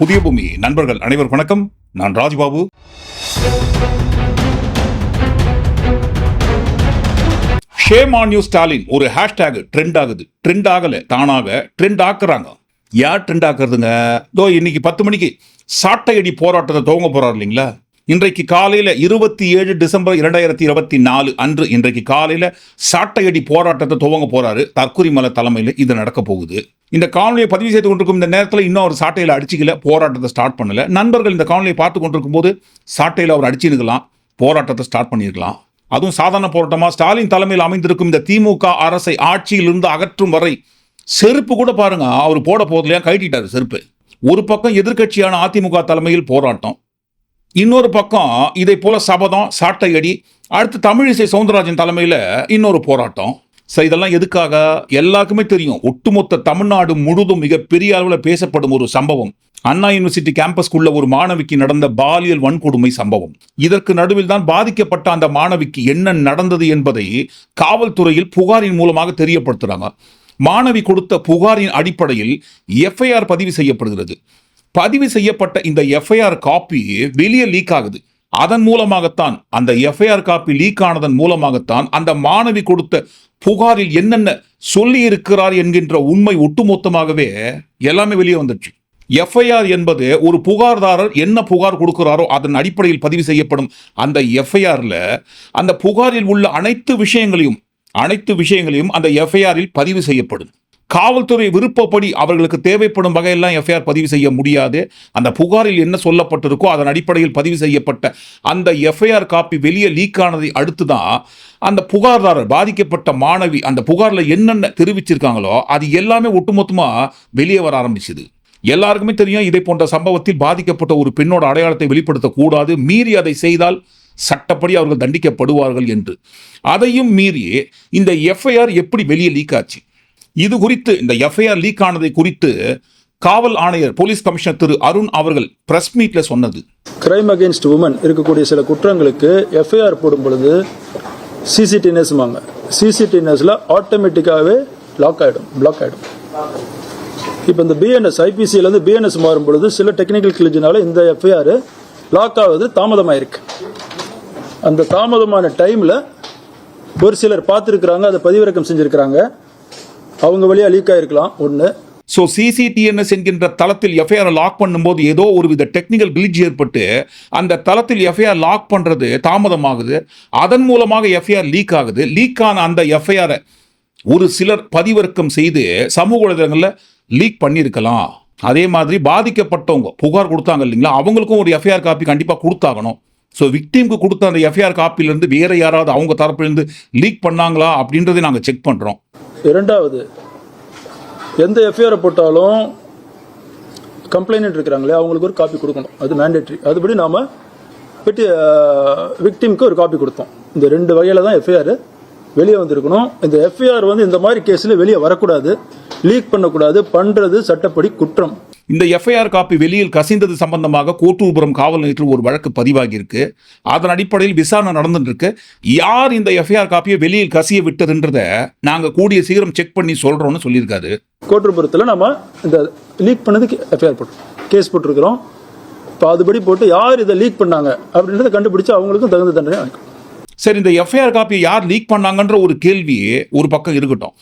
புதிய பூமி. நண்பர்கள் அனைவர் வணக்கம். நான் Rajbabu. Shame on you Stalin ஒரு ஹேஷ்டேக் ட்ரெண்ட் ஆகுது. ட்ரெண்ட் ஆகல தானாக ட்ரெண்ட் ஆக்குறாங்க. யார் ட்ரெண்ட் ஆக்குறதுங்க? இன்னைக்கு பத்து மணிக்கு சாட்டையடி போராட்டத்தை துவங்க போறாரு இல்லைங்களா? இன்றைக்கு காலையில் இருபத்தி ஏழு டிசம்பர் இரண்டாயிரத்தி இருபத்தி நாலு அன்று இன்றைக்கு காலையில் சாட்டையடி போராட்டத்தை துவங்க போறாரு தற்குறிமலை தலைமையில் இது நடக்க போகுது. இந்த காணொலியை பதிவு செய்து கொண்டிருக்கும் இந்த நேரத்தில் இன்னும் அவர் சாட்டையில் அடிச்சிக்கல போராட்டத்தை ஸ்டார்ட் பண்ணல. நண்பர்கள் இந்த காணொலியை பார்த்து கொண்டிருக்கும் போது சாட்டையில் அவர் அடிச்சிருக்கலாம் போராட்டத்தை ஸ்டார்ட் பண்ணியிருக்கலாம் அதுவும் சாதாரண போராட்டமா? ஸ்டாலின் தலைமையில் அமைந்திருக்கும் இந்த திமுக அரசை ஆட்சியிலிருந்து அகற்றும் வரை செருப்பு கூட பாருங்க அவர் போட போதிலையா கழட்டிட்டார் செருப்பு. ஒரு பக்கம் எதிர்க்கட்சியான அதிமுக தலைமையில் போராட்டம் இன்னொரு பக்கம் இதை போல சபதம் சாட்டையடி அடுத்து தமிழிசை சவுந்தரராஜன் தலைமையில் இன்னொரு போராட்டம். சரி இதெல்லாம் எதுக்காக? எல்லாருக்குமே தெரியும். ஒட்டுமொத்த தமிழ்நாடு முழுதும் மிகப்பெரிய அளவில் பேசப்படும் ஒரு சம்பவம். அண்ணா யூனிவர்சிட்டி கேம்பஸ்க்குள்ள ஒரு மாணவிக்கு நடந்த பாலியல் வன்கொடுமை சம்பவம். இதற்கு நடுவில் தான் பாதிக்கப்பட்ட அந்த மாணவிக்கு என்ன நடந்தது என்பதை காவல்துறையில் புகாரின் மூலமாக தெரியப்படுத்துறாங்க. மாணவி கொடுத்த புகாரின் அடிப்படையில் எஃப்ஐஆர் பதிவு செய்யப்படுகிறது. பதிவு செய்யப்பட்ட இந்த எஃப்ஐஆர் காப்பி வெளியே லீக் ஆகுது. அதன் மூலமாகத்தான் அந்த எஃப்ஐஆர் காப்பி லீக் ஆனதன் மூலமாகத்தான் அந்த மாணவி கொடுத்த புகாரில் என்னென்ன சொல்லி இருக்கிறார் என்கின்ற உண்மை ஒட்டுமொத்தமாகவே எல்லாமே வெளியே வந்துடுச்சு. எஃப்ஐஆர் என்பது ஒரு புகார்தாரர் என்ன புகார் கொடுக்கிறாரோ அதன் அடிப்படையில் பதிவு செய்யப்படும். அந்த எஃப்ஐஆரில் அந்த புகாரில் உள்ள அனைத்து விஷயங்களையும் அனைத்து விஷயங்களையும் அந்த எஃப்ஐஆரில் பதிவு செய்யப்படும். காவல்துறை விருப்பப்படி அவர்களுக்கு தேவைப்படும் வகையெல்லாம் எஃப்ஐஆர் பதிவு செய்ய முடியாது. அந்த புகாரில் என்ன சொல்லப்பட்டிருக்கோ அதன் அடிப்படையில் பதிவு செய்யப்பட்ட அந்த எஃப்ஐஆர் காப்பி வெளியே லீக் ஆனதை அடுத்து தான் அந்த புகார்தாரர் பாதிக்கப்பட்ட மாணவி அந்த புகாரில் என்னென்ன தெரிவிச்சிருக்காங்களோ அது எல்லாமே ஒட்டுமொத்தமாக வெளியே வர ஆரம்பிச்சுது. எல்லாருக்குமே தெரியும் இதை போன்ற சம்பவத்தில் பாதிக்கப்பட்ட ஒரு பெண்ணோட அடையாளத்தை வெளிப்படுத்தக்கூடாது மீறி அதை செய்தால் சட்டப்படி அவர்கள் தண்டிக்கப்படுவார்கள் என்று. அதையும் மீறி இந்த எஃப்ஐஆர் எப்படி வெளியே லீக் ஆச்சு? இது குறித்து இந்த எஃப்ஐஆர் லீக் ஆனதை குறித்து காவல் ஆணையர் போலீஸ் கமிஷனர் திரு அருண் அவர்கள் பிரஸ் மீட்ல சொன்னது. கிரைம் அகேன்ஸ்ட் உமன் இருக்கக்கூடிய சில குற்றங்களுக்கு எஃப்ஐஆர் போடும் பொழுது சிசிடிஎன்எஸ்மாங்க சிசிடிஎன்எஸில் ஆட்டோமேட்டிக்காகவே லாக் ஆகிடும் பிளாக் ஆகிடும் இப்போ இந்த பிஎன்எஸ் ஐபிசியிலேருந்து பிஎன்எஸ் மாறும் பொழுது சில டெக்னிக்கல் கிளிஜினால இந்த எஃப்ஐஆர் லாக் ஆகுது தாமதமாயிருக்கு. அந்த தாமதமான டைமில் ஒரு சிலர் பார்த்துருக்குறாங்க அதை பதிவிறக்கம் செஞ்சுருக்கிறாங்க. அவங்க வழியாக லீக் ஆகிருக்கலாம் ஒன்று ஸோ சிசிடிஎன்எஸ் என்கின்ற தளத்தில் எஃப்ஐஆர் லாக் பண்ணும்போது ஏதோ ஒரு வித டெக்னிக்கல் கிளிச் ஏற்பட்டு அந்த தளத்தில் எஃப்ஐஆர் லாக் பண்ணுறது தாமதமாகுது. அதன் மூலமாக எஃப்ஐஆர் லீக் ஆகுது. லீக் ஆன அந்த எஃப்ஐஆரை ஒரு சிலர் பதிவிறக்கம் செய்து சமூக வலைதளங்களில் லீக் பண்ணியிருக்கலாம். அதே மாதிரி பாதிக்கப்பட்டவங்க புகார் கொடுத்தாங்க இல்லைங்களா? அவங்களுக்கும் ஒரு எஃப்ஐஆர் காப்பி கண்டிப்பாக கொடுத்தாகணும். ஸோ விக்டீமுக்கு கொடுத்த அந்த எஃப்ஐஆர் காப்பிலேருந்து வேறு யாராவது அவங்க தரப்புலேருந்து லீக் பண்ணாங்களா அப்படின்றதை நாங்கள் செக் பண்ணுறோம் இரண்டாவது எந்த எஃப்ஐஆரை போட்டாலும் கம்ப்ளைண்ட் இருக்கிறாங்களே அவங்களுக்கு ஒரு காப்பி கொடுக்கணும். அது மேண்டேட்ரி அதுபடி நாம் பெட்டி விக்டிம்க்கு ஒரு காப்பி கொடுத்தோம். இந்த ரெண்டு வகையில் தான் எஃப்ஐஆர் வெளியே வந்திருக்கணும். இந்த எஃப்ஐஆர் வந்து இந்த மாதிரி கேஸில் வெளியே வரக்கூடாது. லீக் பண்ணக்கூடாது. பண்ணுறது சட்டப்படி குற்றம். இந்த எஃப்ஐஆர் காப்பி வெளியில் கசிந்தது சம்பந்தமாக கோட்டூர்புரம் காவல் நிலையத்தில் ஒரு வழக்கு பதிவாகி இருக்கு அதன் அடிப்படையில் விசாரணை நடந்துட்டு யார் இந்த எஃப்ஐஆர் காப்பியை வெளியில் கசிய விட்டதுன்றத நாங்க கூடிய சீக்கிரம் செக் பண்ணி சொல்றோம்னு சொல்லியிருக்காரு. கோட்டூர்புரத்தில் நம்ம இந்த லீக் பண்ணதுக்கு எஃப்ஐஆர் போட்டோம் கேஸ் போட்டிருக்கிறோம். இப்போ அதுபடி போட்டு யார் இதை லீக் பண்ணாங்க அப்படின்றத கண்டுபிடிச்சு அவங்களுக்கும் தகுந்த தண்டனை சரி இந்த எஃப்ஐஆர் காப்பியை யார் லீக் பண்ணாங்கன்ற ஒரு கேள்வி ஒரு பக்கம் இருக்கட்டும்.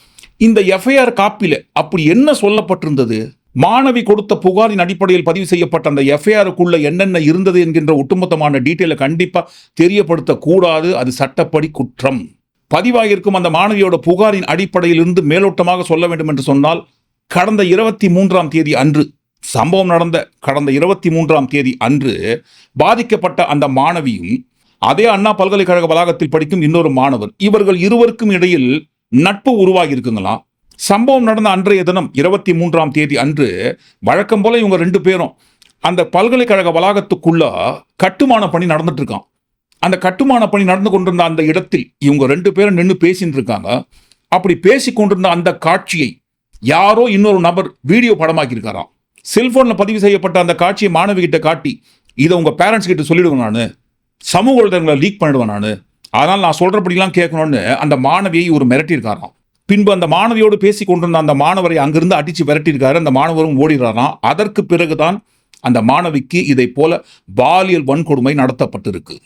இந்த எஃப்ஐஆர் காப்பியில அப்படி என்ன சொல்லப்பட்டிருந்தது? மாணவி கொடுத்த புகாரின் அடிப்படையில் பதிவு செய்யப்பட்ட அந்த எஃப்ஐஆருக்குள்ள என்னென்ன இருந்தது என்கின்ற ஒட்டுமொத்தமான டீட்டெயிலை கண்டிப்பாக தெரியப்படுத்தக்கூடாது. அது சட்டப்படி குற்றம். பதிவாகியிருக்கும் அந்த மாணவியோட புகாரின் அடிப்படையில் இருந்து மேலோட்டமாக சொல்ல வேண்டும் என்று சொன்னால் கடந்த இருபத்தி மூன்றாம் தேதி அன்று சம்பவம் நடந்த கடந்த இருபத்தி மூன்றாம் தேதி அன்று பாதிக்கப்பட்ட அந்த மாணவியும் அதே அண்ணா பல்கலைக்கழக வளாகத்தில் படிக்கும் இன்னொரு மாணவர் இவர்கள் இருவருக்கும் இடையில் நட்பு உருவாகி இருக்குங்களா சம்பவம் நடந்த அன்றைய தினம் இருபத்தி மூன்றாம் தேதி அன்று வழக்கம் போல இவங்க ரெண்டு பேரும் அந்த பல்கலைக்கழக வளாகத்துக்குள்ள கட்டுமான பணி நடந்துட்டு இருக்கான் அந்த கட்டுமான பணி நடந்து கொண்டிருந்த அந்த இடத்தில் இவங்க ரெண்டு பேரும் நின்று பேசிட்டு இருக்காங்க அப்படி பேசி கொண்டிருந்த அந்த காட்சியை யாரோ இன்னொரு நபர் வீடியோ படமாக்கியிருக்காராம். செல்போனில் பதிவு செய்யப்பட்ட அந்த காட்சியை மாணவி கிட்ட காட்டி இதை உங்கள் பேரண்ட்ஸ் கிட்ட சொல்லிடுவேன் நான். சமூக வலைதளங்களை லீக் பண்ணிடுவேன் நான். அதனால் நான் சொல்கிறபடிலாம் கேட்கணும்னு அந்த மாணவியை ஒரு மிரட்டியிருக்காராம். பின்பு அந்த மாணவியோடு பேசி கொண்டிருந்த அந்த மாணவரை அங்கிருந்து அடித்து விரட்டியிருக்காரு. அந்த மாணவரும் ஓடிடுறாராம். அதற்கு பிறகுதான் அந்த மாணவிக்கு இதை போல பாலியல் வன்கொடுமை நடத்தப்பட்டிருக்கு.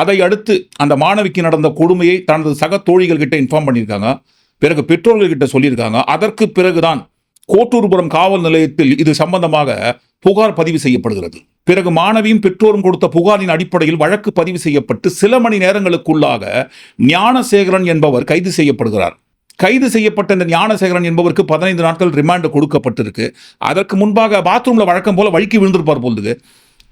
அதை அடுத்து அந்த மாணவிக்கு நடந்த கொடுமையை தனது சக தோழிகள் கிட்ட இன்ஃபார்ம் பண்ணியிருக்காங்க. பிறகு பெற்றோர்கள்கிட்ட சொல்லியிருக்காங்க. அதற்கு பிறகுதான் கோட்டூர்புரம் காவல் நிலையத்தில் இது சம்பந்தமாக புகார் பதிவு செய்யப்படுகிறது. பிறகு மாணவியும் பெற்றோரும் கொடுத்த புகாரின் அடிப்படையில் வழக்கு பதிவு செய்யப்பட்டு சில மணி நேரங்களுக்குள்ளாக ஞானசேகரன் என்பவர் கைது செய்யப்படுகிறார். கைது செய்யப்பட்ட இந்த ஞானசேகரன் என்பவருக்கு பதினைந்து நாட்கள் ரிமாண்டு கொடுக்கப்பட்டிருக்கு. அதற்கு முன்பாக பாத்ரூமில் வழக்கம் போல் வழுக்கி விழுந்திருப்பார் போலுது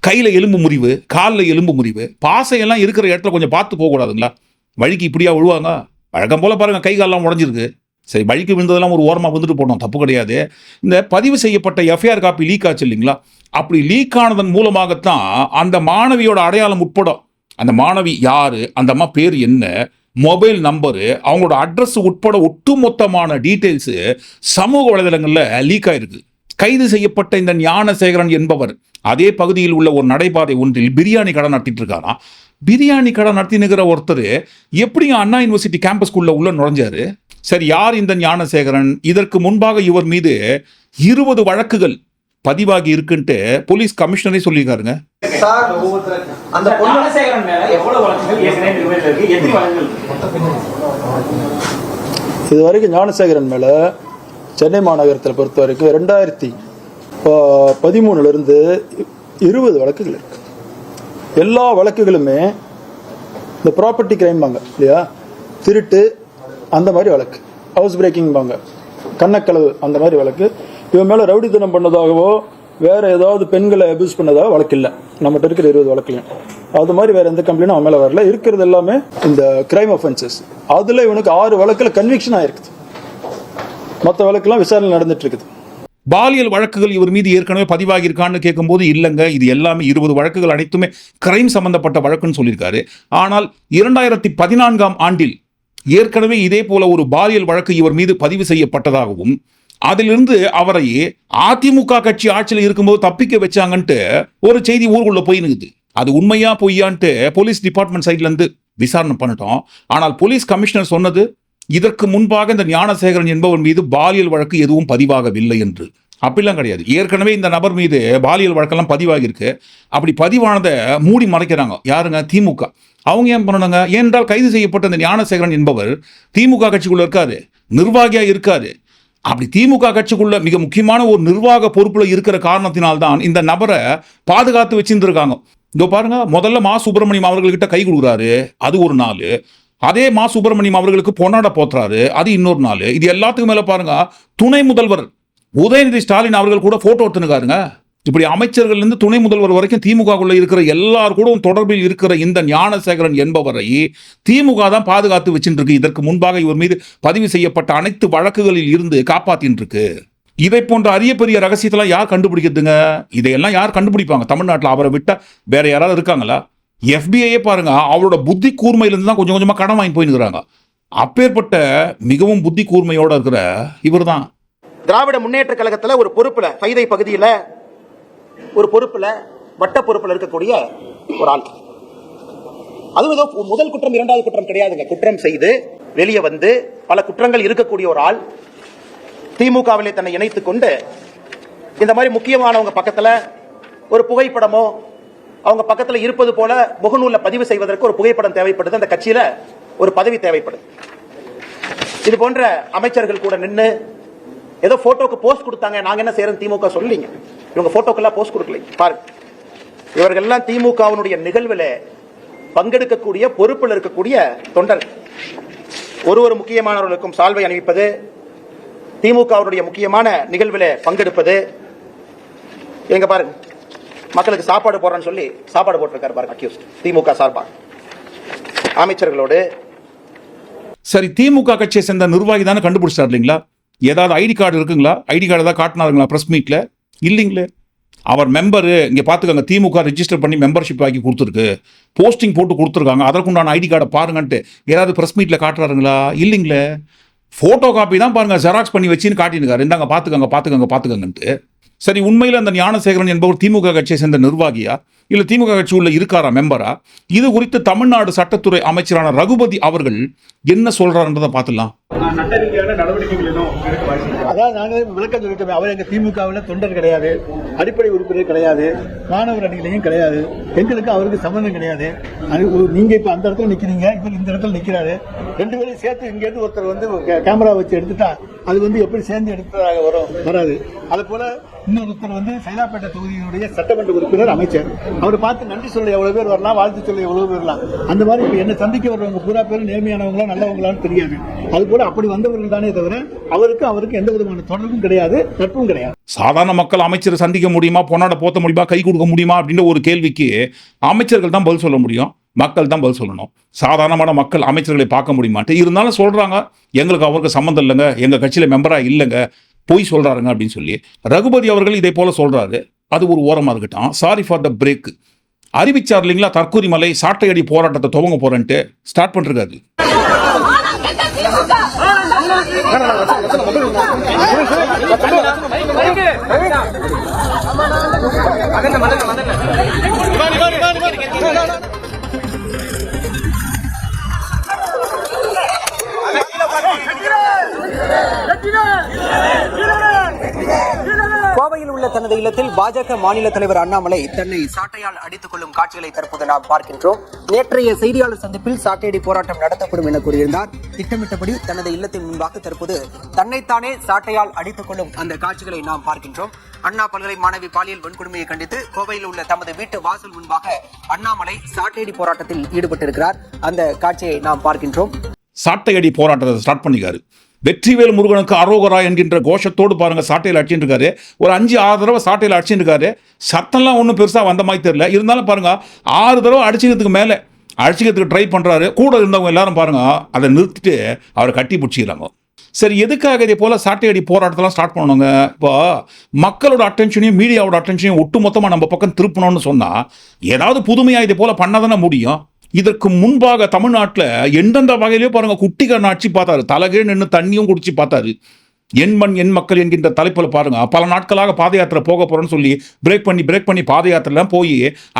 கையில் எலும்பு முறிவு காலில் எலும்பு முறிவு பாசையெல்லாம் இருக்கிற இடத்துல கொஞ்சம் பார்த்து போகக்கூடாதுங்களா? வழுக்கி இப்படியா விழுவாங்க? வழக்கம் போல் பாருங்கள் கை காலெல்லாம் உடஞ்சிருக்கு. சரி வழுக்கி விழுந்ததெல்லாம் ஒரு ஓரமாக வந்துட்டு போனோம் தப்பு கிடையாது. இந்த பதிவு செய்யப்பட்ட எஃப்ஐஆர் காப்பி லீக் ஆச்சு இல்லைங்களா? அப்படி லீக் ஆனதன் மூலமாகத்தான் அந்த மாணவியோட அடையாளம் உட்படும். அந்த மாணவி யார்? அந்த அம்மா பேர் என்ன? மொபைல் நம்பரு அவங்களோட அட்ரஸ் உட்பட ஒட்டுமொத்தமான டீட்டெயில்ஸு சமூக வலைதளங்களில் லீக் ஆயிருக்கு. கைது செய்யப்பட்ட இந்த ஞானசேகரன் என்பவர் அதே பகுதியில் உள்ள ஒரு நடைபாதை ஒன்றில் பிரியாணி கடை நடத்திட்டு இருக்காராம். பிரியாணி கடை நடத்தினுக்கிற ஒருத்தர் எப்படிங்க அண்ணா யூனிவர்சிட்டி கேம்பஸ்குள்ளே உள்ள நுழைஞ்சாரு? சரி யார் இந்த ஞானசேகரன்? இதற்கு முன்பாக இவர் மீது இருபது வழக்குகள் பதிவாகி இருக்குன்ட்டு போலீஸ் கமிஷனரே சொல்லியிருக்காருங்க. சார் அந்த பொண்ணு ஞானசேகரன் மேல எவ்வளவு வழக்குகள் ஏற்கனவே நிலுவையில் இருக்கு? எத்தனை வழக்குகள் இருக்கு? இது வரைக்கும் ஞானசேகரன் மேலே சென்னை மாநகரத்தில் பொறுத்த வரைக்கும் ரெண்டாயிரத்தி பதிமூணுலேருந்து இருபது வழக்குகள் இருக்கு. எல்லா வழக்குகளுமே இந்த ப்ராப்பர்ட்டி கிரைம்பாங்க இல்லையா? திருட்டு அந்த மாதிரி வழக்கு ஹவுஸ் பிரேக்கிங்பாங்க கண்ணக்களவு அந்த மாதிரி வழக்கு இவன் மேலே ரவுடித்தனம் பண்ணதாகவோ வேற ஏதாவது பெண்களை அபியூஸ் பண்ணதாக வழக்கு இல்லை நம்மகிட்ட இருக்கிற இருபது வழக்குலையும். அது மாதிரி வேற எந்த கம்ப்ளைண்டும் அவன் மேலே வரல. இருக்கிறது எல்லாமே இந்த கிரைம் அஃபென்சஸ் அதில் இவனுக்கு ஆறு வழக்கில் கன்விக்ஷன் ஆயிருக்குது. மற்ற வழக்கெல்லாம் விசாரணை நடந்துட்டு இருக்குது. பாலியல் வழக்குகள் இவர் மீது ஏற்கனவே பதிவாகி இருக்கான்னு கேட்கும்போது இல்லைங்க இது எல்லாமே இருபது வழக்குகள் அனைத்துமே கிரைம் சம்பந்தப்பட்ட வழக்குன்னு சொல்லியிருக்காரு. ஆனால் இரண்டாயிரத்தி பதினான்காம் ஆண்டில் ஏற்கனவே இதே போல ஒரு பாலியல் வழக்கு இவர் மீது பதிவு செய்யப்பட்டதாகவும் அதிலிருந்து அவரை அதிமுக கட்சி ஆட்சியில் இருக்கும்போது தப்பிக்க வச்சாங்கன்ட்டு ஒரு செய்தி ஊருக்குள்ள போய் நிற்குது அது உண்மையா பொய்யான்ட்டு போலீஸ் டிபார்ட்மெண்ட் சைட்லேருந்து விசாரணை பண்ணிட்டோம். ஆனால் போலீஸ் கமிஷனர் சொன்னது இதற்கு முன்பாக இந்த ஞானசேகரன் என்பவர் மீது பாலியல் வழக்கு எதுவும் பதிவாகவில்லை என்று. அப்படிலாம் கிடையாது. ஏற்கனவே இந்த நபர் மீது பாலியல் வழக்கெல்லாம் பதிவாகியிருக்கு. அப்படி பதிவானதை மூடி மறைக்கிறாங்க. யாருங்க? திமுக. அவங்க ஏன் பண்ணணுங்க? ஏனென்றால் கைது செய்யப்பட்ட இந்த ஞானசேகரன் என்பவர் திமுக கட்சிக்குள்ளே இருக்காரு. நிர்வாகியாக இருக்காரு. அப்படி திமுக கட்சிக்குள்ள மிக முக்கியமான ஒரு நிர்வாக பொறுப்புல இருக்கிற காரணத்தினால்தான் இந்த நபரை பாதுகாத்து வச்சிருந்துருக்காங்க. இதோ பாருங்க முதல்ல மா. சுப்பிரமணியம் அவர்கள்கிட்ட கை கொடுக்குறாரு அது ஒரு நாள். அதே மா. சுப்பிரமணியம் அவர்களுக்கு பொன்னாட போத்துறாரு அது இன்னொரு நாள். இது எல்லாத்துக்கும் மேல பாருங்க துணை முதல்வர் உதயநிதி ஸ்டாலின் அவர்கள் கூட போட்டோ எடுத்துனுக்காருங்க இப்படி அமைச்சர்கள் இருந்து துணை முதல்வர் வரைக்கும் திமுகவுள்ள இருக்கிற எல்லார் கூட தொடர்பில் இருக்கிற இந்த ஞானசேகரன் என்பவரை திமுக தான் பாதுகாத்து வச்சுட்டு இதற்கு முன்பாக இவர் மீது பதிவு செய்யப்பட்ட அனைத்து வழக்குகளில் இருந்து காப்பாத்தின்னு இருக்கு இதை போன்ற அரிய பெரிய ரகசியத்தெல்லாம் யார் கண்டுபிடிக்கிறதுங்க? இதையெல்லாம் யார் கண்டுபிடிப்பாங்க? தமிழ்நாட்டில் அவரை விட்ட வேற யாராவது இருக்காங்களா? எஃபிஐயே பாருங்க அவரோட புத்தி கூர்மையிலிருந்து தான் கொஞ்சம் கொஞ்சமாக கடன் வாங்கி போயினுக்கிறாங்க அப்பேற்பட்ட மிகவும் புத்தி கூர்மையோட இருக்கிற இவர் தான் திராவிட முன்னேற்ற கழகத்துல ஒரு பொறுப்பில் பைதை பகுதியில ஒரு பொறுப்புல வட்ட பொறுப்புல இருக்கக்கூடிய ஒரு ஆள். அதுவும் ஏதோ முதல் குற்றம் இரண்டாவது குற்றம் கிடையாதுங்க. குற்றம் செய்து வெளியே வந்து பல குற்றங்கள் இருக்கக்கூடிய ஒரு ஆள் திமுகவிலே தன்னை இணைத்துக் கொண்டு இந்த மாதிரி முக்கியமானவங்க பக்கத்துல ஒரு புகைப்படமோ அவங்க பக்கத்துல இருப்பது போல முகநூலில் பதிவு செய்வதற்கு ஒரு புகைப்படம் தேவைப்படுது. அந்த கட்சியில ஒரு பதவி தேவைப்படுது. இது போன்ற அமைச்சர்கள் கூட நின்று ஏதோ போட்டோக்கு போஸ்ட் கொடுத்தாங்க. நாங்க என்ன செய்யறோம் திமுக சொல்லிங்க. இவங்க போட்டோக்கெல்லாம் போஸ்ட் கொடுக்கல. பாருங்க இவர்கள் எல்லாம் திமுகவினுடைய நிகழ்வுல பங்கெடுக்கக்கூடிய பொறுப்பில் இருக்கக்கூடிய தொண்டர் ஒரு ஒரு முக்கியமானவர்களுக்கும் சால்வை அணிவிப்பது திமுகவுடைய முக்கியமான நிகழ்வில் பங்கெடுப்பது. எங்க பாருங்க. மக்களுக்கு சாப்பாடு போடுறேன்னு சொல்லி சாப்பாடு போட்டிருக்காரு பாருங்க அக்யூஸ்ட் திமுக சார்பாக. அமைச்சர்களோடு. சரி திமுக கட்சியை சேர்ந்த நிர்வாகி தானே கண்டுபிடிச்சார் இல்லைங்களா? ஏதாவது ஐடி கார்டு இருக்குங்களா? ஐடி கார்டு ஏதாவது காட்டினாருங்களா பிரஸ் மீட்ல இல்லைங்களே? அவர் மெம்பரு இங்கே பார்த்துக்கோங்க திமுக ரிஜிஸ்டர் பண்ணி மெம்பர்ஷிப் ஆக்கி கொடுத்துருக்கு. போஸ்டிங் போட்டு கொடுத்துருக்காங்க. அதற்குண்டான ஐடி கார்டை பாருங்கன்ட்டு. ஏதாவது ப்ரெஸ் மீட்டில் காட்டுறாருங்களா? இல்லைங்களே. ஃபோட்டோ காப்பி தான் பாருங்கள் ஜெராக்ஸ் பண்ணி வச்சுன்னு காட்டினுக்காரு. இந்தாங்க பார்த்துக்கோங்க பார்த்துக்கோங்க பார்த்துக்கோங்கன்ட்டு சரி உண்மையில் அந்த ஞானசேகரன் என்பவர் திமுக கட்சியை சேர்ந்த நிர்வாகியா? இல்லை திமுக கட்சி உள்ள இருக்காரா மெம்பரா இது குறித்து தமிழ்நாடு சட்டத்துறை அமைச்சரான ரகுபதி அவர்கள் என்ன சொல்கிறாருன்றதை பார்த்துலாம் சட்ட ரீதியான நடவடிக்கைகள் எதுவும் அதாவது நாங்கள் விளக்கம் சொல்லிட்டோமே அவர் எங்க திமுகவில் தொண்டர் கிடையாது அடிப்படை உறுப்பினர் கிடையாது மாணவர் அணிகளையும் கிடையாது எங்களுக்கு அவருக்கு சம்பந்தம் கிடையாது. அது நீங்கள் நீங்க இப்ப அந்த இடத்துல நிக்கிறீங்க இவர் இந்த இடத்துல நிக்கிறாரு. ரெண்டு பேரும் சேர்த்து இங்கேருந்து ஒருத்தர் வந்து கே- கேமரா வச்சு எடுத்துட்டா அது வந்து எப்படி சேர்ந்து எடுத்ததாக வரும்? வராது. அது போல இன்னொருத்தர் வந்து சைதாப்பேட்டை தொகுதியினுடைய சட்டமன்ற உறுப்பினர் அமைச்சர். அவர் பார்த்து நன்றி சொல்ல எவ்வளவு பேர் வரலாம் வாழ்த்து சொல்ல எவ்வளவு பேர் வரலாம். அந்த மாதிரி இப்ப என்ன சந்திக்க வர்றவங்க பூரா பேரும் நேர்மையானவங்களா நல்லவங்களான்னு தெரியாது. அது போல அப்படி வந்தவர்கள் தானே தவிர அவருக்கு அவருக்கு எந்த விதமான தொடர்பும் கிடையாது நட்பும் கிடையாது. சாதாரண மக்கள் அமைச்சரை சந்திக்க முடியுமா? பொன்னாட போத்த முடியுமா? கை கொடுக்க முடியுமா? அப்படின்ற ஒரு கேள்விக்கு அமைச்சர்கள் தான் பதில் சொல்ல முடியும். மக்கள் தான் பதில் சொல்லணும். சாதாரணமான மக்கள் அமைச்சர்களை பார்க்க முடியுமாட்டு இருந்தாலும் சொல்கிறாங்க எங்களுக்கு அவருக்கு சம்மந்தம் இல்லைங்க. எங்கள் கட்சியில் மெம்பராக இல்லைங்க. பொய் சொல்கிறாருங்க அப்படின்னு சொல்லி ரகுபதி அவர்கள் இதே போல் சொல்கிறாரு அது ஒரு ஓரமாக இருக்கட்டும். சாரி ஃபார் த பிரேக் அறிவிச்சார் இல்லைங்களா? தற்கூரி மலை சாட்டையடி போராட்டத்தை துவங்க போகிறேன்ட்டு ஸ்டார்ட் பண்ணிருக்காரு. கோவையில் உள்ள தனது இல்லத்தில் பாஜக மாநில தலைவர் அண்ணாமலை தன்னை சாட்டையால் அடித்துக் கொள்ளும் காட்சிகளை தற்போது நாம் பார்க்கின்றோம். நேற்றைய செய்தியாளர் சந்திப்பில் சாட்டையடி போராட்டம் நடத்தப்படும் என கூறியிருந்தார். திட்டமிட்டபடி தனது இல்லத்தின் முன்பாக தற்போது தன்னைத்தானே சாட்டையால் அடித்துக் கொள்ளும் அந்த காட்சிகளை நாம் பார்க்கின்றோம். அண்ணா பல்கலை மாணவி பாலியல் வன்கொடுமையை கண்டித்து கோவையில் உள்ள தமது வீட்டு வாசல் முன்பாக அண்ணாமலை சாட்டையடி போராட்டத்தில் ஈடுபட்டிருக்கிறார். அந்த காட்சியை நாம் பார்க்கின்றோம். சாட்டையடி போராட்டத்தை ஸ்டார்ட் பண்ணிக்காரு. வெற்றிவேல் முருகனுக்கு அரோகரா என்கின்ற கோஷத்தோடு பாருங்கள் சாட்டையில் அடிச்சுட்டு இருக்காரு ஒரு அஞ்சு ஆறு தடவை சாட்டையில் அடிச்சுட்டு இருக்காரு சத்தம்லாம் ஒன்றும் பெருசாக வந்த மாதிரி தெரியல. இருந்தாலும் பாருங்க ஆறு தடவை அடிச்சுக்கிறதுக்கு மேலே அடிச்சுக்கிறதுக்கு ட்ரை பண்ணுறாரு கூட இருந்தவங்க எல்லாரும் பாருங்கள் அதை நிறுத்திட்டு அவரை கட்டி பிடிச்சிக்கிறாங்க. சரி எதுக்காக இதே போல சாட்டையடி போராட்டத்தெல்லாம் ஸ்டார்ட் பண்ணணுங்க? இப்போ மக்களோட அட்டென்ஷனையும் மீடியாவோட அட்டென்ஷனையும் ஒட்டு மொத்தமாக நம்ம பக்கம் திருப்பணும்னு சொன்னால் ஏதாவது புதுமையாக இதே போல பண்ணதானே முடியும்? இதற்கு முன்பாக தமிழ்நாட்டில் எந்தெந்த வகையிலேயோ பாருங்க குட்டிக்காரன் ஆட்சி பார்த்தாரு. தலகே நின்று தண்ணியும் குடிச்சு பார்த்தாரு. என் மண் என் மக்கள் என்கின்ற தலைப்பில் பாருங்க. பல நாட்களாக பாத யாத்திரை போக போகிறோன்னு சொல்லி பிரேக் பண்ணி பிரேக் பண்ணி பாத யாத்திரெலாம் போய்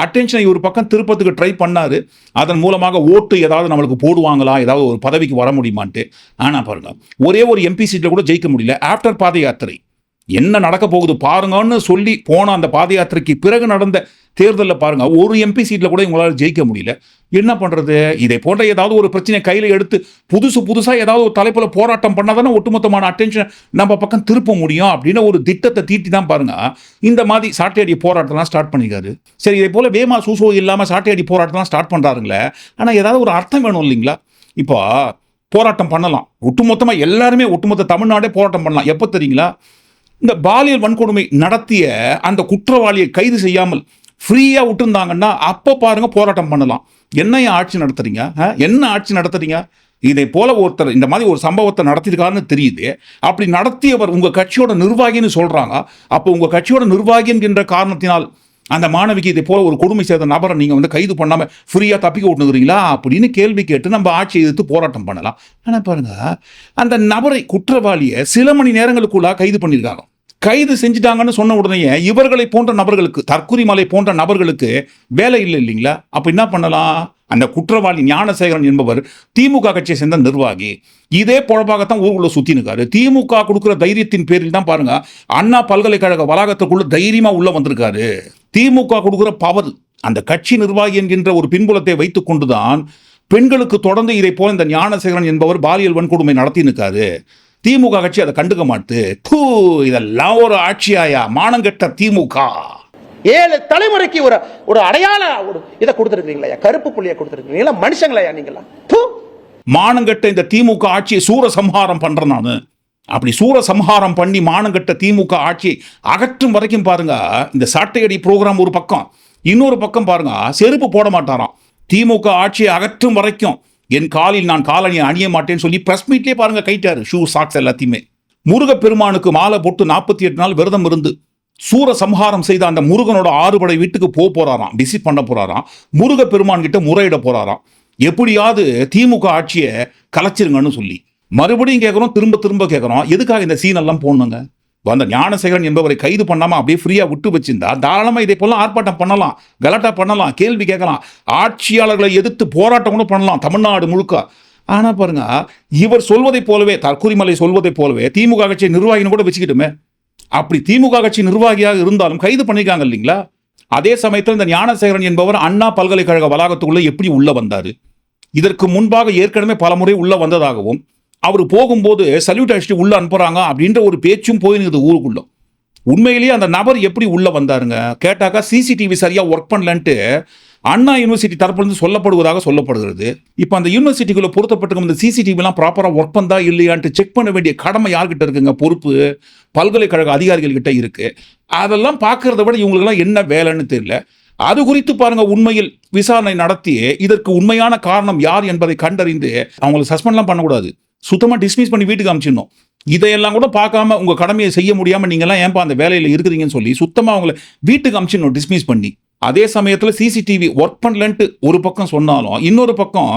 அட்டென்ஷனை ஒரு பக்கம் திருப்பத்துக்கு ட்ரை பண்ணாரு. அதன் மூலமாக ஓட்டு ஏதாவது நம்மளுக்கு போடுவாங்களா? ஏதாவது ஒரு பதவிக்கு வர முடியுமான்ட்டு. ஆனால் பாருங்க ஒரே ஒரு எம்பி சீட்டில் கூட ஜெயிக்க முடியல. ஆஃப்டர் பாத யாத்திரை என்ன நடக்க போகுது பாருங்கன்னு சொல்லி போன அந்த பாத யாத்திரைக்கு பிறகு நடந்த தேர்தலில் பாருங்க ஒரு எம்பி சீட்டில் கூட இவங்களால ஜெயிக்க முடியல. என்ன பண்றது? இதை போன்ற ஏதாவது ஒரு பிரச்சனை கையில் எடுத்து புதுசு புதுசாக ஏதாவது ஒரு தலைப்பில் போராட்டம் பண்ணாதானே ஒட்டுமொத்தமான அட்டென்ஷன் நம்ம பக்கம் திருப்ப முடியும் அப்படின்னு ஒரு திட்டத்தை தீட்டி தான் பாருங்க. இந்த மாதிரி சாட்டையடி போராட்டம்லாம் ஸ்டார்ட் பண்ணிக்காரு சரி இதே போல வேமா சூசோ இல்லாமல் சாட்டையடி போராட்டம்லாம் ஸ்டார்ட் பண்ணுறாருங்களே ஆனால் ஏதாவது ஒரு அர்த்தம் வேணும் இல்லைங்களா? இப்போ போராட்டம் பண்ணலாம். ஒட்டுமொத்தமாக எல்லாருமே ஒட்டுமொத்த தமிழ்நாடே போராட்டம் பண்ணலாம். எப்போ தெரியுங்களா? இந்த பாலியல் வன்கொடுமை நடத்திய அந்த குற்றவாளியை கைது செய்யாமல் ஃப்ரீயாக விட்டுருந்தாங்கன்னா அப்போ பாருங்கள் போராட்டம் பண்ணலாம். என்ன ஆட்சி நடத்துறீங்க? என்ன ஆட்சி நடத்துறீங்க? இதை போல ஒருத்தர் இந்த மாதிரி ஒரு சம்பவத்தை நடத்திருக்காருன்னு தெரியுது. அப்படி நடத்தியவர் உங்கள் கட்சியோட நிர்வாகின்னு சொல்கிறாங்க அப்போ உங்கள் கட்சியோட நிர்வாகி என்கின்ற காரணத்தினால் அந்த மாணவிக்கு இதே போல ஒரு கொடுமை செய்த நபரை நீங்க வந்து கைது பண்ணாம ஃப்ரீயா தப்பிக்க விட்டுருக்கிறீங்களா அப்படின்னு கேள்வி கேட்டு நம்ம ஆட்சியை எதிர்த்து போராட்டம் பண்ணலாம். ஆனால் பாருங்க அந்த நபரை குற்றவாளியை சில மணி நேரங்களுக்குள்ளாக கைது பண்ணியிருக்காங்க. கைது செஞ்சுட்டாங்கன்னு சொன்ன உடனே இவர்களை போன்ற நபர்களுக்கு தற்குறி மலை போன்ற நபர்களுக்கு வேலை இல்லை இல்லைங்களா? அப்ப என்ன பண்ணலாம்? அந்த குற்றவாளி ஞானசேகரன் என்பவர் திமுக கட்சியை சேர்ந்த நிர்வாகி. இதே பொழப்பாகத்தான் ஊருக்குள்ள சுத்தினுக்காரு திமுக கொடுக்குற தைரியத்தின் பேரில் தான் பாருங்க அண்ணா பல்கலைக்கழக வளாகத்துக்குள்ள தைரியமா உள்ள வந்திருக்காரு. திமுக கொடுக்குற பவர் அந்த கட்சி நிர்வாகி என்கின்ற ஒரு பின்புலத்தை வைத்துக் கொண்டுதான் பெண்களுக்கு தொடர்ந்து இதை போல இந்த ஞானசேகரன் என்பவர் பாலியல் வன்கொடுமை நடத்தி நிற்காரு திமுக கட்சி அதை கண்டுக்க மாட்டு தூ இதெல்லாம் ஒரு ஆட்சியாயா? மானங்கெட்ட திமுக. ஏழு தலைமுறைக்கு ஒரு ஒரு அடையாள ஒரு இதை கொடுத்துருக்கீங்களா கருப்பு புள்ளியை கொடுத்துருக்கீங்களா மனுஷங்களா நீங்களா தூ. மானங்கெட்ட இந்த திமுக ஆட்சியை சூரசம்ஹாரம் பண்றேன் நான். அப்படி சூரசம்ஹாரம் பண்ணி மானங்கெட்ட திமுக ஆட்சியை அகற்றும் வரைக்கும் பாருங்க. இந்த சாட்டையடி ப்ரோக்ராம் ஒரு பக்கம். இன்னொரு பக்கம் பாருங்க. செருப்பு போட மாட்டாராம். திமுக ஆட்சியை அகற்றும் வரைக்கும் என் காலில் நான் காலணியை அணிய மாட்டேன்னு சொல்லி பிரஸ் மீட்லேயே பாருங்க கைட்டாரு ஷூ சாக்ஸ் எல்லாத்தையுமே. முருகப்பெருமானுக்கு மாலை போட்டு நாற்பத்தி எட்டு நாள் விரதம் இருந்து சூர சம்ஹாரம் செய்த அந்த முருகனோட ஆறுபடை வீட்டுக்கு போக போறாராம் விசிட் பண்ண போறாராம் முருகப்பெருமான் கிட்ட முறையிட போறாராம். எப்படியாவது திமுக ஆட்சியை கலைச்சிருங்கன்னு சொல்லி. மறுபடியும் கேட்குறோம் திரும்ப திரும்ப கேட்குறோம் எதுக்காக இந்த சீன் எல்லாம் போடணுங்க? அந்த ஞானசேகரன் என்பவரை கைது பண்ணாம அப்படியே ஃப்ரீயாக விட்டு வச்சிருந்தா தாராளமாக இதே போல ஆர்ப்பாட்டம் பண்ணலாம் கலாட்டா பண்ணலாம் கேள்வி கேட்கலாம் ஆட்சியாளர்களை எதிர்த்து போராட்டம் கூட பண்ணலாம் தமிழ்நாடு முழுக்க. ஆனால் பாருங்க இவர் சொல்வதைப் போலவே தற்குரிமலை சொல்வதைப் போலவே திமுக கட்சி நிர்வாகின்னு கூட வச்சுக்கிட்டுமே அப்படி திமுக கட்சி நிர்வாகியாக இருந்தாலும் கைது பண்ணியிருக்காங்க இல்லைங்களா? அதே சமயத்தில் இந்த ஞானசேகரன் என்பவர் அண்ணா பல்கலைக்கழக வளாகத்துக்குள்ளே எப்படி உள்ளே வந்தார்? இதற்கு முன்பாக ஏற்கனவே பல முறை உள்ளே வந்ததாகவும் அவர் போகும்போது சல்யூட் அடிச்சுட்டு உள்ளே அனுப்புகிறாங்க அப்படின்ற ஒரு பேச்சும் போயிருக்குது ஊருக்குள்ள. உண்மையிலேயே அந்த நபர் எப்படி உள்ளே வந்தாருங்க? கேட்டாக்கா சிசிடிவி சரியாக ஒர்க் பண்ணலன்ட்டு அண்ணா யூனிவர்சிட்டி தரப்புலேருந்து சொல்லப்படுவதாக சொல்லப்படுகிறது. இப்போ அந்த யூனிவர்சிட்டிக்குள்ளே பொருத்தப்பட்டிருக்கும் இந்த சிசிடிவிலாம் ப்ராப்பராக ஒர்க் பண்ணா இல்லையான்ட்டு செக் பண்ண வேண்டிய கடமை யார்கிட்ட இருக்குங்க? பொறுப்பு பல்கலைக்கழக அதிகாரிகள் கிட்ட அதெல்லாம் பார்க்கறத விட இவங்களுக்கெல்லாம் என்ன வேலைன்னு தெரியல. அது குறித்து பாருங்க உண்மையில் விசாரணை நடத்தி இதற்கு உண்மையான காரணம் யார் என்பதை கண்டறிந்து அவங்களை சஸ்பெண்ட்லாம் பண்ணக்கூடாது. சுத்தமாக டிஸ்மிஸ் பண்ணி வீட்டுக்கு அமைச்சிடணும். இதையெல்லாம் கூட பார்க்காம உங்கள் கடமையை செய்ய முடியாமல் நீங்கள்லாம் ஏன்பா அந்த வேலையில் இருக்கிறீங்கன்னு சொல்லி சுத்தமாக அவங்கள வீட்டுக்கு அமைச்சிடணும் டிஸ்மிஸ் பண்ணி. அதே சமயத்தில் சிசிடிவி ஒர்க் பண்ணலன்ட்டு ஒரு பக்கம் சொன்னாலும் இன்னொரு பக்கம்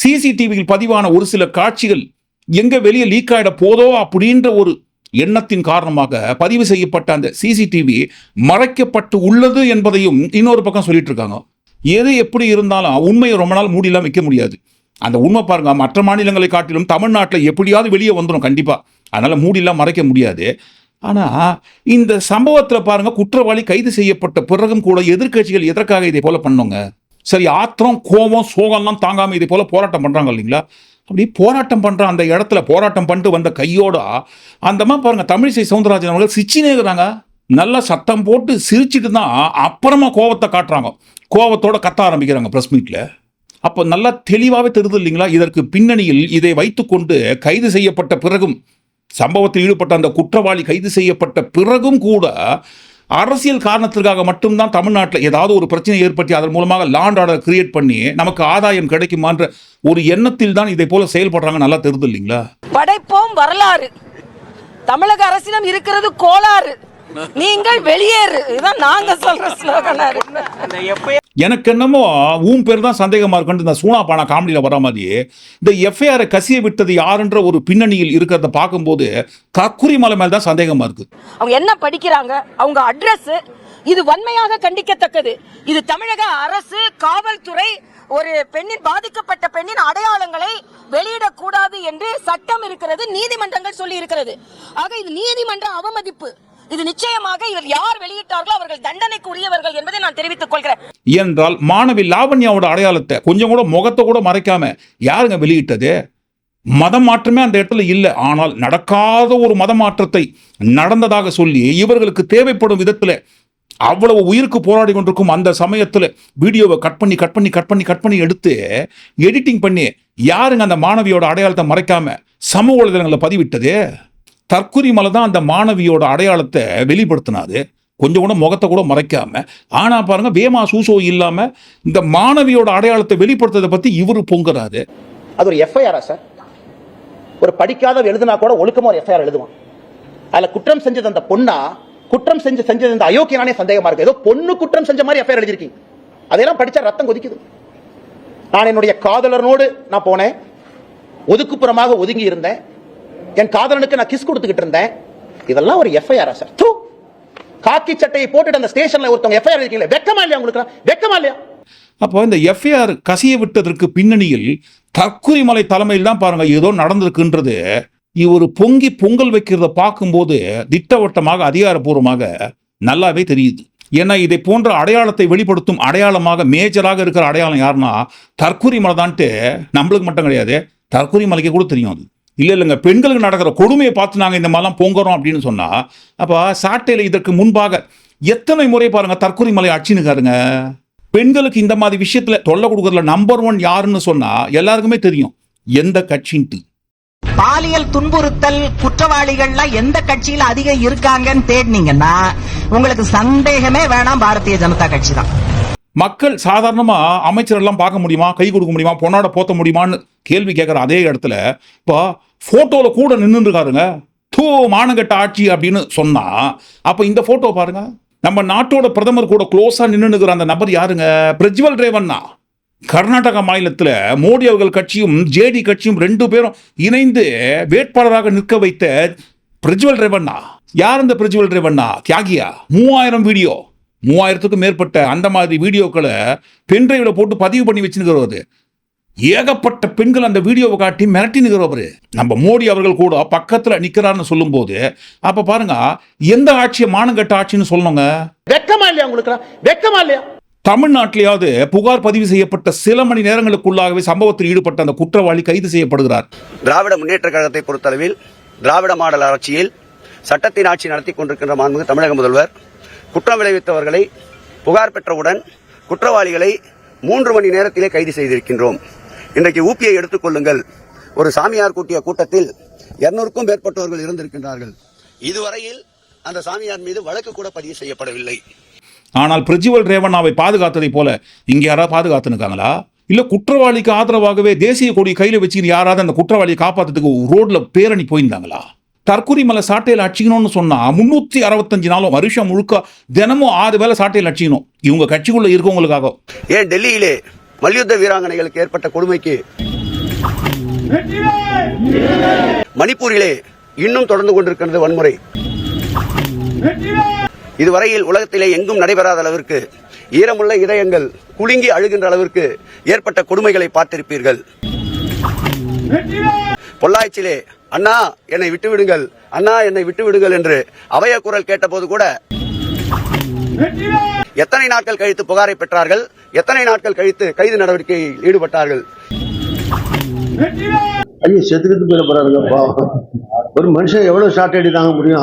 சிசிடிவியில் பதிவான ஒரு சில காட்சிகள் எங்கே வெளியே லீக் ஆகிட போதோ அப்படின்ற ஒரு எண்ணத்தின் காரணமாக பதிவு செய்யப்பட்ட அந்த சிசிடிவி மறைக்கப்பட்டு உள்ளது என்பதையும் இன்னொரு பக்கம் சொல்லிட்டு இருக்காங்க. எது எப்படி இருந்தாலும் உண்மையை ரொம்ப நாள் மூடிலாம் வைக்க முடியாது. அந்த உண்மை பாருங்க மற்ற மாநிலங்களை காட்டிலும் தமிழ்நாட்டில் எப்படியாவது வெளியே வந்துடும் கண்டிப்பாக அதனால் மூடிலாம் மறைக்க முடியாது. ஆனால் இந்த சம்பவத்தில் பாருங்க குற்றவாளி கைது செய்யப்பட்ட பிறகும் கூட எதிர்க்கட்சிகள் எதற்காக இதை போல் பண்ணுங்க? சரி ஆத்திரம் கோபம் சோகம்லாம் தாங்காமல் இதை போல் போராட்டம் பண்ணுறாங்க இல்லைங்களா? அப்படி போராட்டம் பண்ணுற அந்த இடத்துல போராட்டம் பண்ணிட்டு வந்த கையோட அந்தமா பாருங்க தமிழிசை சவுந்தரராஜன் அவர்கள் சிச்சினேங்கிறாங்க நல்லா சத்தம் போட்டு சிரிச்சிட்டு தான் அப்புறமா கோவத்தை காட்டுறாங்க. கோவத்தோட கத்த ஆரம்பிக்கிறாங்க ப்ரெஸ் மீட்டில் அப்போ நல்லா தெளிவாகவே தெரியுது இல்லைங்களா? இதற்கு பின்னணியில் இதை வைத்துக்கொண்டு கைது செய்யப்பட்ட பிறகும் சம்பவத்தில் ஈடுபட்ட அந்த குற்றவாளி கைது செய்யப்பட்ட பிறகும் கூட அரசியல் காரணத்திற்காக மட்டும்தான் தமிழ்நாட்டில் ஏதாவது ஒரு பிரச்சனை ஏற்படுத்தி அதன் மூலமாக லாண்ட் ஆர்டர் கிரியேட் பண்ணி நமக்கு ஆதாயம் கிடைக்குமான்ற ஒரு எண்ணத்தில் தான் இதை போல செயல்படுறாங்க நல்லா தெரியுது இல்லைங்களா? படைப்போம் வரலாறு. தமிழக அரசிடம் இருக்கிறது கோளாறு. நீங்கள் வெளியேறு. இதுதான் நாங்க சொல்ற ஸ்லோகனா இருக்கு. எனக்கு என்னமோ ஊன் பேர் தான் சந்தேகமா இருக்குன்னு இந்த சூனா பானா காமெடியில வர மாதிரி இந்த எஃப்ஐஆரை கசிய விட்டது யாருன்ற ஒரு பின்னணியில் இருக்கிறத பார்க்கும்போது கக்குரி மலை மேல தான் சந்தேகமா இருக்கு. அவங்க என்ன படிக்கிறாங்க? அவங்க அட்ரஸ் இது வன்மையாக கண்டிக்கத்தக்கது. இது தமிழக அரசு காவல்துறை ஒரு பெண்ணின் பாதிக்கப்பட்ட பெண்ணின் அடையாளங்களை வெளியிடக்கூடாது என்று சட்டம் இருக்கிறது நீதிமன்றங்கள் சொல்லி இருக்கிறது. ஆக இது நீதிமன்ற அவமதிப்பு. இது நிச்சயமாக இவர் யார் வெளியிட்டார்களோ அவர்கள் தண்டனைக்கு உரியவர்கள் என்பதை நான் தெரிவித்துக் கொள்கிறேன். என்றால் மாணவி லாவண்யாவோட அடையாளத்தை கொஞ்சம் கூட முகத்தை கூட மறைக்காம யாருங்க வெளியிட்டது? மதம் மாற்றமே அந்த இடத்துல இல்லை. ஆனால் நடக்காத ஒரு மத மாற்றத்தை நடந்ததாக சொல்லி இவர்களுக்கு தேவைப்படும் விதத்தில் அவ்வளவு உயிருக்கு போராடி கொண்டிருக்கும் அந்த சமயத்தில் வீடியோவை கட் பண்ணி கட் பண்ணி கட் பண்ணி கட் பண்ணி எடுத்து எடிட்டிங் பண்ணி யாருங்க அந்த மாணவியோட அடையாளத்தை மறைக்காம சமூக வலைதளங்களில் பதிவிட்டது? தற்குறி மலை தான் அந்த மாணவியோட அடையாளத்தை வெளிப்படுத்தினாரு. கொஞ்சம் கூட முகத்தை கூட மறைக்காம. ஆனால் பாருங்க வேமா சூசோ இல்லாமல் இந்த மாணவியோட அடையாளத்தை வெளிப்படுத்துறதை பற்றி இவர் பொங்குறாரு. அது ஒரு எஃப்ஐஆரா சார் ஒரு படிக்காத எழுதுனா கூட ஒழுக்கமாக ஒரு எஃப்ஐஆர் எழுதுவான். அதில் குற்றம் செஞ்சது அந்த பொண்ணா குற்றம் செஞ்சு செஞ்சது இந்த அயோக்கியனானே சந்தேகமா இருக்கு. ஏதோ பொண்ணு குற்றம் செஞ்ச மாதிரி எஃப்ஐஆர் எழுதிருக்கீங்க அதையெல்லாம் படித்தா ரத்தம் கொதிக்குது. நான் என்னுடைய காதலனோடு நான் போனேன். ஒதுக்குப்புறமாக ஒதுங்கி இருந்தேன் என் காதலனுக்கு நான் கிஸ் கொடுத்துக்கிட்டு இருந்தேன். இதெல்லாம் ஒரு எஃப்ஐஆரா சார். தூ! காக்கி சட்டையை போட்டுட்டு அந்த ஸ்டேஷன்ல ஒருத்தவங்க எஃப்ஐஆர் இருக்கீங்களா வெக்கமா இல்லையா உங்களுக்கு வெக்கமா இல்லையா? அப்போ இந்த எஃப்ஐஆர் கசிய விட்டதற்கு பின்னணியில் தற்குறி மலை தலைமையில் தான் பாருங்க ஏதோ நடந்திருக்குன்றது. இவர் பொங்கி பொங்கல் வைக்கிறத பார்க்கும்போது திட்டவட்டமாக அதிகாரப்பூர்வமாக நல்லாவே தெரியுது. ஏன்னா இதை போன்ற அடையாளத்தை வெளிப்படுத்தும் அடையாளமாக மேஜராக இருக்கிற அடையாளம் யாருன்னா தற்குறி மலை தான்ட்டு நம்மளுக்கு மட்டும் கிடையாது தற்குறி மலைக்கு கூட தெரியும் அது. இல்லை இல்லைங்க பெண்களுக்கு நடக்கிற கொடுமையை பார்த்து நாங்கள் இந்த மாதிரிலாம் பொங்குறோம் அப்படின்னு சொன்னா அப்போ சாட்டையில் இதற்கு முன்பாக எத்தனை முறை பாருங்க தற்கொலை மலை அச்சினுக்காருங்க பெண்களுக்கு இந்த மாதிரி விஷயத்துல தொல்லை கொடுக்குறதுல நம்பர் ஒன் யாருன்னு சொன்னால் எல்லாருக்குமே தெரியும். எந்த கட்சின்ட்டு பாலியல் துன்புறுத்தல் குற்றவாளிகள்லாம் எந்த கட்சியில அதிகம் இருக்காங்கன்னு தேடினீங்கன்னா உங்களுக்கு சந்தேகமே வேணாம் பாரதிய ஜனதா கட்சி தான். மக்கள் சாதாரணமாக அமைச்சரெல்லாம் பார்க்க முடியுமா? கை கொடுக்க முடியுமா? பொண்ணாட போத்த முடியுமான்னு கேள்வி கேட்குற அதே இடத்துல இப்போ ஃபோட்டோவில் கூட நின்றுருக்காருங்க தூ மானங்கட்ட ஆட்சி அப்படின்னு சொன்னால் அப்போ இந்த ஃபோட்டோ பாருங்கள் நம்ம நாட்டோட பிரதமர் கூட க்ளோஸாக நின்னுக்கிற அந்த நபர் யாருங்க? பிரஜ்வல் ரேவண்ணா. கர்நாடகா மாநிலத்தில் மோடி அவர்கள் கட்சியும் ஜேடி கட்சியும் ரெண்டு பேரும் இணைந்து வேட்பாளராக நிற்க வைத்த பிரஜ்வல் ரேவண்ணா. யார் இந்த பிரஜ்வல் ரேவண்ணா? தியாகியா? மூவாயிரம் வீடியோ. மூவாயிரத்துக்கும் மேற்பட்ட அந்த மாதிரி வீடியோக்களை பென்ட்ரைவில் போட்டு பதிவு பண்ணி வச்சுருக்கிறது ஏகப்பட்ட பெண்கள் அந்த வீடியோவை காட்டி மிரட்டி நிற்கிறவரு நம்ம மோடி அவர்கள் கூட பக்கத்துல நிக்கிறாருன்னு சொல்லும்போது அப்ப பாருங்க எந்த ஆட்சியை மானங்கட்ட ஆட்சின்னு சொல்லணுங்க? வெக்கமா இல்லையா உங்களுக்கு வெக்கமா இல்லையா? தமிழ்நாட்டிலேயாவது புகார் பதிவு செய்யப்பட்ட சில மணி நேரங்களுக்குள்ளாகவே சம்பவத்தில் ஈடுபட்ட அந்த குற்றவாளி கைது செய்யப்படுகிறார். திராவிட முன்னேற்ற கழகத்தை பொறுத்தளவில் திராவிட மாடல் ஆட்சியில் சட்டத்தின் ஆட்சி நடத்தி கொண்டிருக்கின்ற மாண்புமிகு தமிழக முதல்வர் குற்றம் விளைவித்தவர்களை புகார் பெற்றவுடன் குற்றவாளிகளை மூன்று மணி நேரத்திலே கைது செய்திருக்கின்றோம். இன்றைக்கு ஊப்பியை எடுத்துக்கொள்ளுங்கள் ஒரு சாமியார் கூட்டிய கூட்டத்தில் இருநூறுக்கும் மேற்பட்டவர்கள் இருந்திருக்கின்றார்கள். இதுவரையில் அந்த சாமியார் மீது வழக்கு கூட பதிவு செய்யப்படவில்லை. ஆனால் பிரஜ்வல் ரேவண்ணாவை பாதுகாத்ததை போல இங்கே யாராவது பாதுகாத்துனுக்காங்களா இல்ல குற்றவாளிக்கு ஆதரவாகவே தேசிய கொடி கையில வச்சுக்கிட்டு யாராவது அந்த குற்றவாளியை காப்பாத்துறதுக்கு ரோட்ல பேரணி போயிருந்தாங்களா? தற்கொலை மலை சாட்டையில் அடிச்சிக்கணும்னு சொன்னா முன்னூத்தி அறுபத்தஞ்சு நாளும் வருஷம் முழுக்க தினமும் ஆறு வேளை சாட்டையில் அடிச்சிக்கணும். இவங்க கட்சிக்குள்ள இருக்கவங்களுக்காக. ஏன் டெல்லியிலே மல்யுத்த வீராங்கனைகளுக்கு ஏற்பட்ட கொடுமைக்கு மணிப்பூரிலே இன்னும் தொடர்ந்து கொண்டிருக்கிறது வன்முறை. இதுவரையில் உலகத்திலே எங்கும் நடைபெறாத அளவிற்கு ஈரமுள்ள இதயங்கள் குலுங்கி அழுகின்ற அளவிற்கு ஏற்பட்ட கொடுமைகளை பார்த்திருப்பீர்கள். பொள்ளாச்சியிலே அண்ணா என்னை விட்டு விடுங்கள் அண்ணா என்னை விட்டு விடுங்கள் என்று அவைய குரல் கேட்டபோது கூட எத்தனை நாட்கள் கழித்து புகாரை பெற்றார்கள்? எத்தனை நாட்கள் கழித்து கைது நடவடிக்கையில் ஈடுபட்டார்கள்? ஐயோ செத்துக்கிட்டு போயிட போறாருங்கப்பா ஒரு மனுஷன் எவ்வளவு ஷார்ட் அடி தாங்க முடியும்?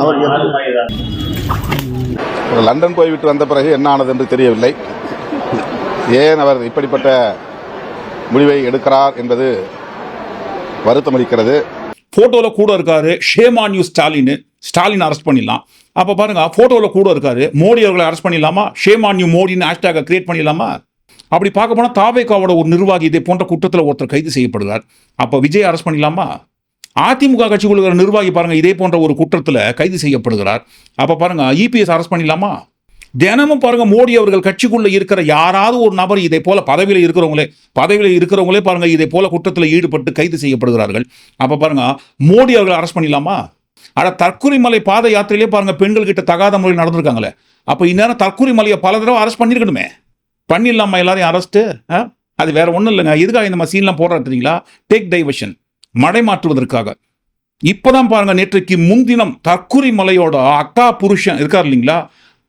அவர் லண்டன் போய்விட்டு வந்த பிறகு என்ன ஆனது என்று தெரியவில்லை. ஏன் அவர் இப்படிப்பட்ட முடிவை எடுக்கிறார் என்பது வருத்தமளிக்கிறது. ஃபோட்டோவில் கூட இருக்காரு shame on you Stalin Stalin arrest பண்ணிடலாம். அப்போ பாருங்க ஃபோட்டோவில் கூட இருக்காரு. மோடி அவர்களை அரெஸ்ட் பண்ணிடலாமா? ஷேமான் யூ மோடின்னு ஹேஷ்டேக கிரியேட் பண்ணிடலாமா? அப்படி பார்க்க போனால் தாவேக்காவோட ஒரு நிர்வாகி இதே போன்ற குற்றத்தில் ஒருத்தர் கைது செய்யப்படுகிறார். அப்போ விஜய் அரெஸ்ட் பண்ணிடலாமா? அதிமுக கட்சிக்குள்ள இருக்கிற நிர்வாகி பாருங்க இதே போன்ற ஒரு குற்றத்தில் கைது செய்யப்படுகிறார். அப்போ பாருங்க இபிஎஸ் அரெஸ்ட் பண்ணிடலாமா? தினமும் பாருங்க மோடி அவர்கள் கட்சிக்குள்ள இருக்கிற யாராவது ஒரு நபர் இதை போல பதவியில் இருக்கிறவங்களே பதவியில் இருக்கிறவங்களே பாருங்க இதை போல குற்றத்தில் ஈடுபட்டு கைது செய்யப்படுகிறார்கள். அப்ப பாருங்க மோடி அவர்கள் அரெஸ்ட் பண்ணிடலாமா? ஆனால் தற்கொலை மலை பாத யாத்திரையிலே பாருங்க பெண்கள் கிட்ட தகாத முறையில் நடந்திருக்காங்களே. அப்ப இந்நேரம் தற்கொலை மலையை பல தடவை அரெஸ்ட் பண்ணிருக்கணுமே. பண்ணிடலாமா எல்லாரையும் அரெஸ்ட்டு அது வேற ஒன்றும் இல்லைங்க. எதுக்காக இந்த மாதிரி சீன்லாம் டேக் டைவர்ஷன் மடை மாற்றுவதற்காக. இப்போதான் பாருங்க நேற்றைக்கு முன்தினம் தற்குறி மலையோட அக்கா புருஷன் இருக்கார் இல்லைங்களா?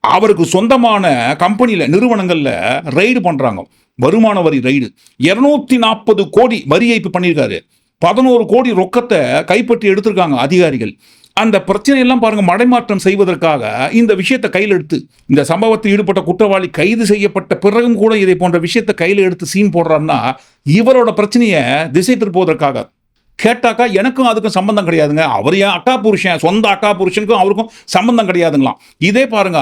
அவருக்கு சொந்தமான கம்பெனியில் நிறுவனங்களில் ரைடு பண்ணுறாங்க வருமான வரி ரைடு இரநூத்தி நாற்பது கோடி வரி ஏய்ப்பு பண்ணியிருக்காரு. பதினோரு கோடி ரொக்கத்தை கைப்பற்றி எடுத்திருக்காங்க அதிகாரிகள். அந்த பிரச்சனையெல்லாம் பாருங்கள் மடைமாற்றம் செய்வதற்காக இந்த விஷயத்தை கையில் எடுத்து இந்த சம்பவத்தில் ஈடுபட்ட குற்றவாளி கைது செய்யப்பட்ட பிறகும் கூட இதை போன்ற விஷயத்தை கையில் எடுத்து சீன் போடுறாருன்னா இவரோட பிரச்சனையை திசை திருப்புவதற்காக கேட்டாக்கா எனக்கும் அதுக்கும் சம்பந்தம் கிடையாதுங்க. அவர் என் அக்கா புருஷன் சொந்த அக்கா புருஷனுக்கும் அவருக்கும் சம்பந்தம் கிடையாதுங்களாம். இதே பாருங்க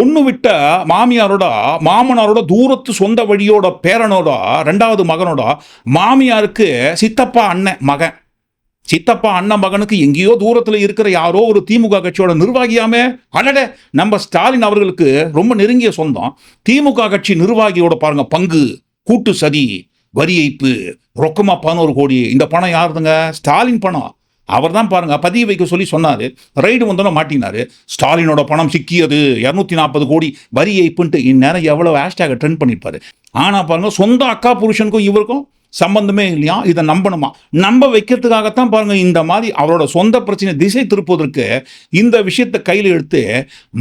ஒன்று விட்ட மாமியாரோட மாமனாரோட தூரத்து சொந்த வழியோட பேரனோட ரெண்டாவது மகனோட மாமியாருக்கு சித்தப்பா அண்ணன் மகன். சித்தப்பா அண்ணன் மகனுக்கு எங்கேயோ தூரத்தில் இருக்கிற யாரோ ஒரு திமுக கட்சியோட நிர்வாகியாமே அடடே நம்ம ஸ்டாலின் அவர்களுக்கு ரொம்ப நெருங்கிய சொந்தம். திமுக கட்சி நிர்வாகியோட பாருங்க பங்கு கூட்டு சதி வரி ஏய்ப்பு ரொக்கமாக பதினோரு கோடி. இந்த பணம் யாருதுங்க? ஸ்டாலின் பணம். அவர் தான் பாருங்க பதிவு வைக்க சொல்லி சொன்னார். ரைடு வந்தோன்னே மாட்டினாரு. ஸ்டாலினோட பணம் சிக்கியது. இரநூத்தி நாற்பது கோடி வரி ஏய்ப்புன்ட்டு இந்நேரம் எவ்வளோ ஹேஷ்டேக் ட்ரெண்ட் பண்ணியிருப்பாரு ஆனால் பாருங்க சொந்த அக்கா புருஷனுக்கும் இவருக்கும் சம்பந்தமே இல்லையா? இதை நம்பணுமா? நம்ப வைக்கிறதுக்காகத்தான் பாருங்கள் இந்த மாதிரி அவரோட சொந்த பிரச்சனை திசை திருப்புவதற்கு இந்த விஷயத்தை கையில் எடுத்து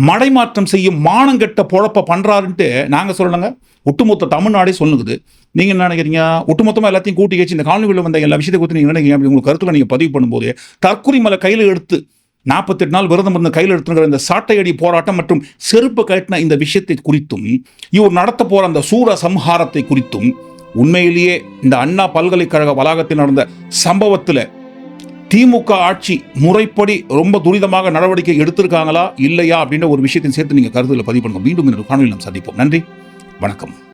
மடைமாற்றம் செய்யும் மானங்கெட்ட பொழப்ப பண்ணுறாருன்ட்டு நாங்கள் சொல்லணுங்க. ஒட்டுமொத்த தமிழ்நாடே சொல்லுங்குது. நீங்கள் என்ன நினைக்கிறீங்க? ஒட்டுமொத்தமாக எல்லாத்தையும் கூட்டி வச்சு இந்த காலனிகளில் வந்த எல்லா விஷயத்தை குறித்து நீங்கள் நினைக்கிறீங்க? அப்படி உங்களுக்கு கருத்துல நீங்கள் பதிவு பண்ணும்போது தற்கொலை மலை கையில் எடுத்து நாற்பத்தெட்டு நாள் விரதம் இருந்த கையில் எடுத்துங்கிற இந்த சாட்டையடி போராட்டம் மற்றும் செருப்பு கட்டின இந்த விஷயத்தை குறித்தும் இவர் நடத்த போகிற அந்த சூர சம்ஹாரத்தை குறித்தும் உண்மையிலேயே இந்த அண்ணா பல்கலைக்கழக வளாகத்தில் நடந்த சம்பவத்தில் திமுக ஆட்சி முறைப்படி ரொம்ப துரிதமாக நடவடிக்கை எடுத்திருக்காங்களா இல்லையா அப்படின்ற ஒரு விஷயத்தையும் சேர்த்து நீங்கள் கருத்தில் பதிவு பண்ணுங்க. மீண்டும் இன்னொரு காணொலி நாம் சந்திப்போம். நன்றி. வணக்கம்.